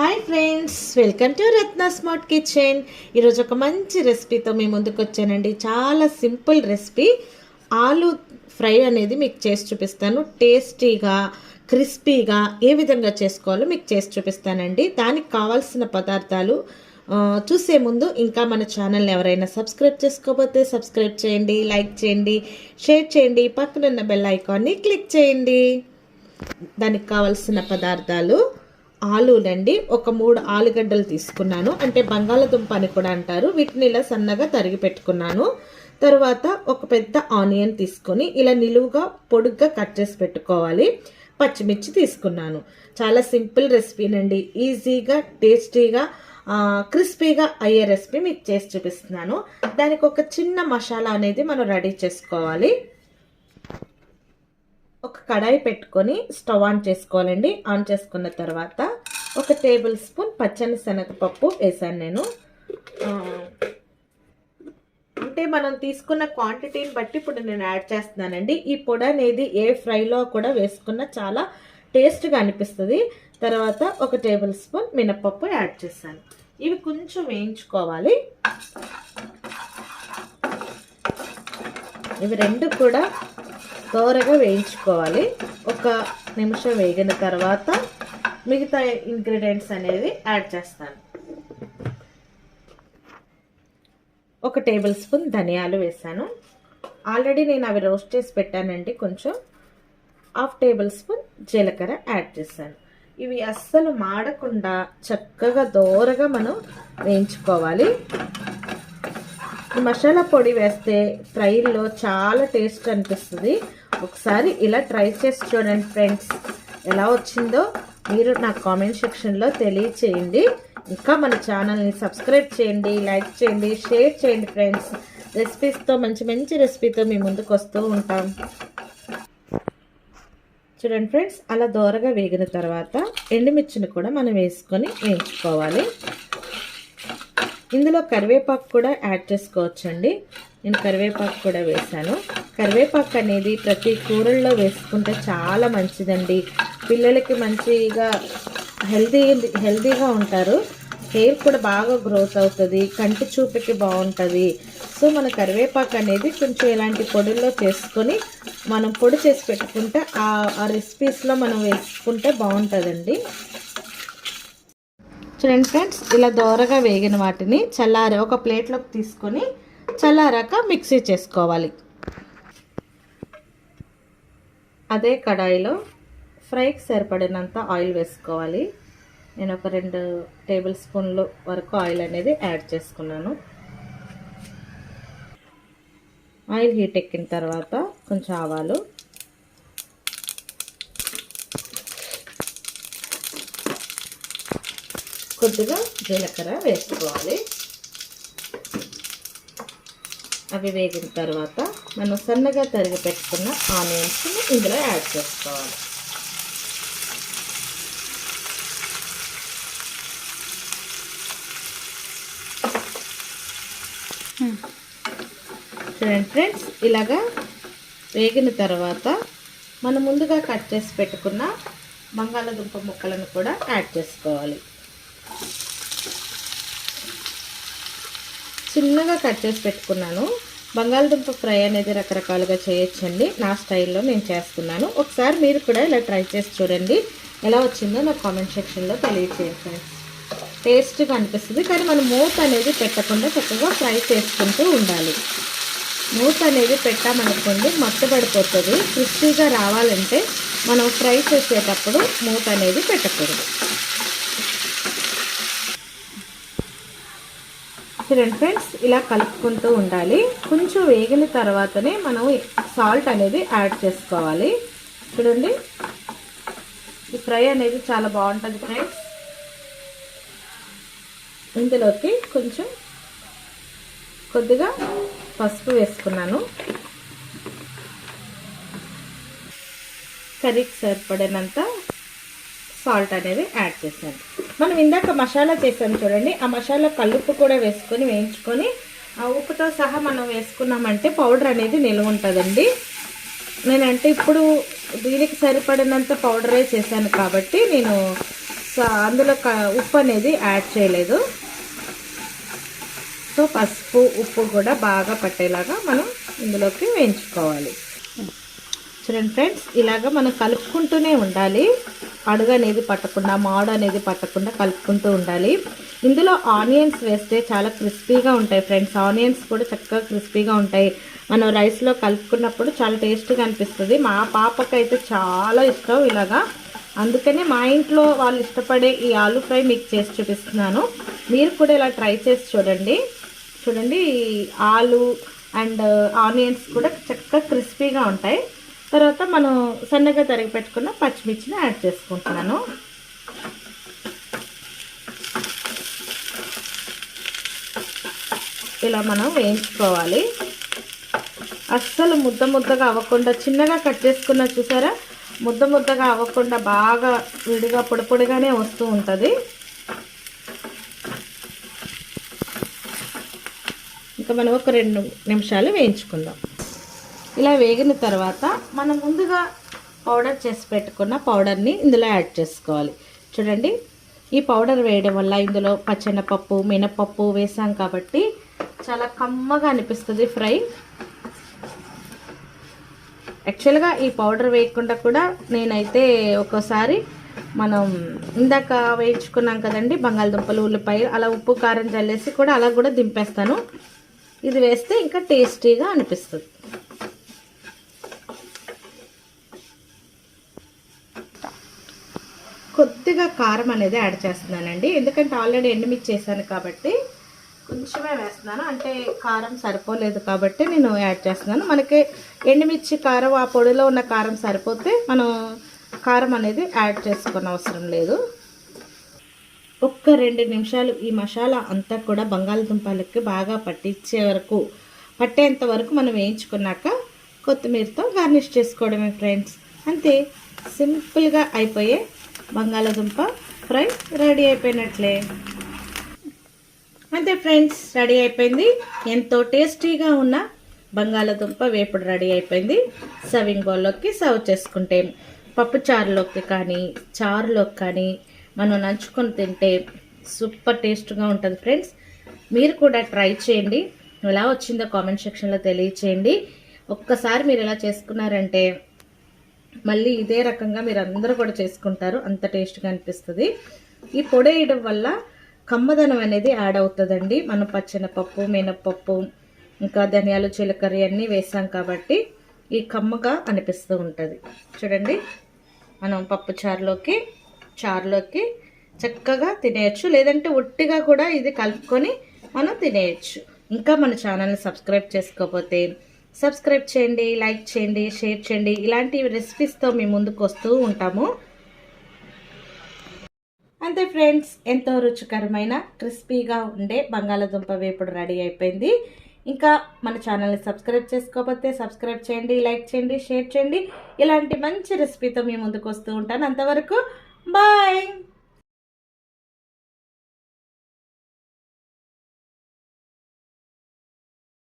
Hi friends welcome to Ratna smart kitchen. ఈరోజు ఒక మంచి రెసిపీతో మీ ముందుకు వచ్చానండి. చాలా సింపుల్ రెసిపీ. ఆలు ఫ్రై అనేది మీకు చేసి చూపిస్తాను. టేస్టీగా క్రిస్పీగా ఏ విధంగా చేసుకోవాలో మీకు చేసి చూపిస్తానండి. దానికి కావాల్సిన పదార్థాలు చూసే ముందు ఇంకా మన ఛానల్ని ఎవరైనా సబ్స్క్రైబ్ చేసుకోకపోతే సబ్స్క్రైబ్ చేయండి లైక్ చేయండి షేర్ చేయండి పక్కనున్న బెల్ ఐకాన్ని క్లిక్ చేయండి. దానికి కావలసిన పదార్థాలు ఆలులండి. ఒక మూడు ఆలుగడ్డలు తీసుకున్నాను. అంటే బంగాళదుంప అని కూడా అంటారు. వీటిని ఇలా సన్నగా తరిగి పెట్టుకున్నాను. తర్వాత ఒక పెద్ద ఆనియన్ తీసుకొని ఇలా నిలువుగా పొడుగ్గా కట్ చేసి పెట్టుకోవాలి. పచ్చిమిర్చి తీసుకున్నాను. చాలా సింపుల్ రెసిపీనండి. ఈజీగా టేస్టీగా క్రిస్పీగా అయ్యే రెసిపీ మీకు చేసి చూపిస్తున్నాను. దానికి ఒక చిన్న మసాలా అనేది మనం రెడీ చేసుకోవాలి. ఒక కడాయి పెట్టుకొని స్టవ్ ఆన్ చేసుకోవాలండి. ఆన్ చేసుకున్న తర్వాత ఒక టేబుల్ స్పూన్ పచ్చని శనగపప్పు వేసాను నేను. అంటే మనం తీసుకున్న క్వాంటిటీని బట్టి ఇప్పుడు నేను యాడ్ చేస్తున్నానండి. ఈ పొడి అనేది ఏ ఫ్రైలో కూడా వేసుకున్న చాలా టేస్ట్గా అనిపిస్తుంది. తర్వాత ఒక టేబుల్ స్పూన్ మినపప్పు యాడ్ చేశాను. ఇవి కొంచెం వేయించుకోవాలి. ఇవి రెండు కూడా దోరగా వేయించుకోవాలి. ఒక నిమిషం వేగిన తర్వాత మిగతా ఇంగ్రీడియంట్స్ అనేది యాడ్ చేస్తాను. ఒక టేబుల్ స్పూన్ ధనియాలు వేసాను. ఆల్రెడీ నేను అవి రోస్ట్ చేసి పెట్టానండి కొంచెం. హాఫ్ టేబుల్ స్పూన్ జీలకర్ర యాడ్ చేశాను. ఇవి అస్సలు మాడకుండా చక్కగా దోరగా మనం వేయించుకోవాలి. మసాలా పొడి వేస్తే ఫ్రైల్లో చాలా టేస్ట్ అనిపిస్తుంది. ఒకసారి ఇలా ట్రై చేసి చూడండి ఫ్రెండ్స్ ఎలా వచ్చిందో. మీరు నా కామెంట్ సెక్షన్లో తెలియచేయండి. ఇంకా మన ఛానల్ని సబ్స్క్రైబ్ చేయండి లైక్ చేయండి షేర్ చేయండి ఫ్రెండ్స్ రెసిపీస్తో మంచి మంచి రెసిపీతో మీ ముందుకు వస్తూ ఉంటాం. చూడండి ఫ్రెండ్స్ అలా దోరగా వేగిన తర్వాత ఎండుమిర్చిని కూడా మనం వేసుకొని వేయించుకోవాలి. ఇందులో కరివేపాకు కూడా యాడ్ చేసుకోవచ్చండి. నేను కరివేపాకు కూడా వేశాను. కరివేపాకు అనేది ప్రతి కూరల్లో వేసుకుంటే చాలా మంచిదండి. పిల్లలకి మంచిగా హెల్తీ హెల్తీగా ఉంటారు. హెయిర్ కూడా బాగా గ్రోత్ అవుతుంది. కంటి చూపుకి బాగుంటుంది. సో మన కరివేపాకు అనేది కొంచెం ఇలాంటి పొడుల్లో చేసుకొని మనం పొడి చేసి పెట్టుకుంటే ఆ ఆ రెసిపీస్లో మనం వేసుకుంటే బాగుంటుందండి. చూడండి ఫ్రెండ్స్ ఇలా దోరగా వేగిన వాటిని చల్లారి ఒక ప్లేట్లోకి తీసుకొని చల్లారాక మిక్సీ చేసుకోవాలి. అదే కడాయిలో ఫ్రైకి సరిపడినంత ఆయిల్ వేసుకోవాలి. నేను ఒక రెండు టేబుల్ స్పూన్లు వరకు ఆయిల్ అనేది యాడ్ చేసుకున్నాను. ఆయిల్ హీట్ ఎక్కిన తర్వాత కొంచెం ఆవాలు. కొద్దిగా జీలకర్ర వేసుకోవాలి. అవి వేగిన తర్వాత మనం సన్నగా తరిగి పెట్టుకున్న ఆనియన్స్ని ఇందులో యాడ్ చేసుకోవాలి. చూడండి ఫ్రెండ్స్ ఇలాగా వేగిన తర్వాత మనం ముందుగా కట్ చేసి పెట్టుకున్న బంగాళదుంప ముక్కలను కూడా యాడ్ చేసుకోవాలి. చిన్నగా కట్ చేసి పెట్టుకున్నాను. బంగాళదుంప ఫ్రై అనేది రకరకాలుగా చేయొచ్చండి. నా స్టైల్లో నేను చేస్తున్నాను. ఒకసారి మీరు కూడా ఇలా ట్రై చేసి చూడండి. ఎలా వచ్చిందో నా కామెంట్ సెక్షన్లో తెలియచేయండి ఫ్రెండ్స్. టేస్ట్గా అనిపిస్తుంది. కానీ మనం మూత అనేది పెట్టకుండా చక్కగా ఫ్రై చేసుకుంటూ ఉండాలి. మూత అనేది పెట్టామనుకోండి మత్తబడిపోతుంది క్రిస్పీగా రావాలంటే మనం ఫ్రై చేసేటప్పుడు మూత అనేది పెట్టకూడదు. చూడండి ఫ్రెండ్స్ ఇలా కలుపుకుంటూ ఉండాలి. కొంచెం వేగిన తర్వాతనే మనం సాల్ట్ అనేది యాడ్ చేసుకోవాలి. చూడండి ఈ ఫ్రై అనేది చాలా బాగుంటుంది ఫ్రెండ్స్. ఇందులోకి కొంచెం కొద్దిగా పసుపు వేసుకున్నాను. కర్రీకి సరిపడినంత సాల్ట్ అనేది యాడ్ చేసాను మనం ఇందాక మసాలా చేసాం చూడండి. ఆ మసాలా కల్లుప్పు కూడా వేసుకొని వేయించుకొని ఆ ఉప్పుతో సహా మనం వేసుకున్నామంటే పౌడర్ అనేది నిల్వ ఉంటుందండి. నేనంటే ఇప్పుడు దీనికి సరిపడినంత పౌడరే చేశాను కాబట్టి నేను స- అందులో క- ఉప్పు అనేది యాడ్ చేయలేదు. సో పసుపు ఉప్పు కూడా బాగా పట్టేలాగా మనం ఇందులోకి వేయించుకోవాలి. చూడండి ఫ్రెండ్స్ ఇలాగ మనం కలుపుకుంటూనే ఉండాలి. అడుగు అనేది పట్టకుండా మాడు అనేది పట్టకుండా కలుపుకుంటూ ఉండాలి. ఇందులో ఆనియన్స్ వేస్తే చాలా క్రిస్పీగా ఉంటాయి ఫ్రెండ్స్. ఆనియన్స్ కూడా చక్కగా క్రిస్పీగా ఉంటాయి. మనం రైస్లో కలుపుకున్నప్పుడు చాలా టేస్ట్గా అనిపిస్తుంది. మా పాపకైతే చాలా ఇష్టం ఇలాగా. అందుకనే మా ఇంట్లో వాళ్ళు ఇష్టపడే ఈ ఆలు ఫ్రై మీకు చేసి చూపిస్తున్నాను. మీరు కూడా ఇలా ట్రై చేసి చూడండి. చూడండి ఆలు అండ్ uh, ఆనియన్స్ కూడా చక్కగా క్రిస్పీగా ఉంటాయి. తర్వాత మనం సన్నగా తరిగి పెట్టుకున్న పచ్చిమిర్చిని యాడ్ చేసుకుంటున్నాను. ఇలా మనం వేయించుకోవాలి. అస్సలు ముద్ద ముద్దగా అవ్వకుండా చిన్నగా కట్ చేసుకున్న చూసారా? ముద్ద ముద్దగా అవ్వకుండా బాగా విడిగా పొడి పొడిగానే వస్తూ ఉంటుంది. ఇంకా మనం ఒక రెండు నిమిషాలు వేయించుకుందాం. ఇలా వేగిన తర్వాత మనం ముందుగా పౌడర్ చేసి పెట్టుకున్న పౌడర్ని ఇందులో యాడ్ చేసుకోవాలి. చూడండి ఈ పౌడర్ వేయడం వల్ల ఇందులో పచ్చెనపప్పు మినపప్పు వేసాం కాబట్టి చాలా కమ్మగా అనిపిస్తుంది ఫ్రై. యాక్చువల్గా ఈ పౌడర్ వేయకుండా కూడా నేనైతే ఒక్కోసారి మనం ఇందాక వేయించుకున్నాం కదండి బంగాళదుంపలు ఉల్లిపాయ అలా ఉప్పు కారం చల్లేసి కూడా అలా కూడా దింపేస్తాను. ఇది వేస్తే ఇంకా టేస్టీగా అనిపిస్తుంది. కొద్దిగా కారం అనేది యాడ్ చేస్తున్నానండి. ఎందుకంటే ఆల్రెడీ ఎండుమిర్చి చేశాను కాబట్టి కొంచెమే వేస్తున్నాను. అంటే కారం సరిపోలేదు కాబట్టి నేను యాడ్ చేస్తున్నాను. మనకి ఎండుమిర్చి కారం ఆ పొడిలో ఉన్న కారం సరిపోతే మనం కారం అనేది యాడ్ చేసుకున్న అవసరం లేదు. ఒక్క రెండు నిమిషాలు ఈ మసాలా అంతా కూడా బంగాళదుంపలకి బాగా పట్టించే వరకు పట్టేంత వరకు మనం వేయించుకున్నాక కొత్తిమీరతో గార్నిష్ చేసుకోవడమే ఫ్రెండ్స్. అంతే సింపుల్గా అయిపోయే బంగాళదుంప ఫ్రై రెడీ అయిపోయినట్లే. అంతే ఫ్రెండ్స్ రెడీ అయిపోయింది. ఎంతో టేస్టీగా ఉన్న బంగాళదుంప వేపుడు రెడీ అయిపోయింది. సర్వింగ్ బౌల్లోకి సర్వ్ చేసుకుంటే పప్పు చారులోకి కానీ చారులోకి కానీ మనం నంచుకొని తింటే సూపర్ టేస్ట్గా ఉంటుంది ఫ్రెండ్స్. మీరు కూడా ట్రై చేయండి. ఎలా వచ్చిందో కామెంట్ సెక్షన్లో తెలియచేయండి. ఒక్కసారి మీరు ఎలా చేసుకున్నారంటే మళ్ళీ ఇదే రకంగా మీరు అందరూ కూడా చేసుకుంటారు. అంత టేస్ట్గా అనిపిస్తుంది. ఈ పొడి వేయడం వల్ల కమ్మదనం అనేది యాడ్ అవుతుందండి. మనం పచ్చెనపప్పు మినపప్పు ఇంకా ధనియాలు జీలకర్ర అన్నీ వేసాం కాబట్టి ఈ కమ్మగా అనిపిస్తూ ఉంటుంది. చూడండి. మనం పప్పు చారులోకి చక్కగా తినేయచ్చు. లేదంటే ఒట్టిగా కూడా ఇది కలుపుకొని మనం తినేయచ్చు. ఇంకా మన ఛానల్ని సబ్స్క్రైబ్ చేసుకోకపోతే సబ్స్క్రైబ్ చేయండి లైక్ చేయండి షేర్ చేయండి. ఇలాంటి రెసిపీస్తో మేము ముందుకు వస్తూ ఉంటాము. అంతే ఫ్రెండ్స్ ఎంతో రుచికరమైన క్రిస్పీగా ఉండే బంగాళాదుంప వేపుడు రెడీ అయిపోయింది. ఇంకా మన ఛానల్ని సబ్స్క్రైబ్ చేసుకోకపోతే సబ్స్క్రైబ్ చేయండి లైక్ చేయండి షేర్ చేయండి. ఇలాంటి మంచి రెసిపీతో మీ ముందుకు వస్తూ ఉంటాను. అంతవరకు Bye!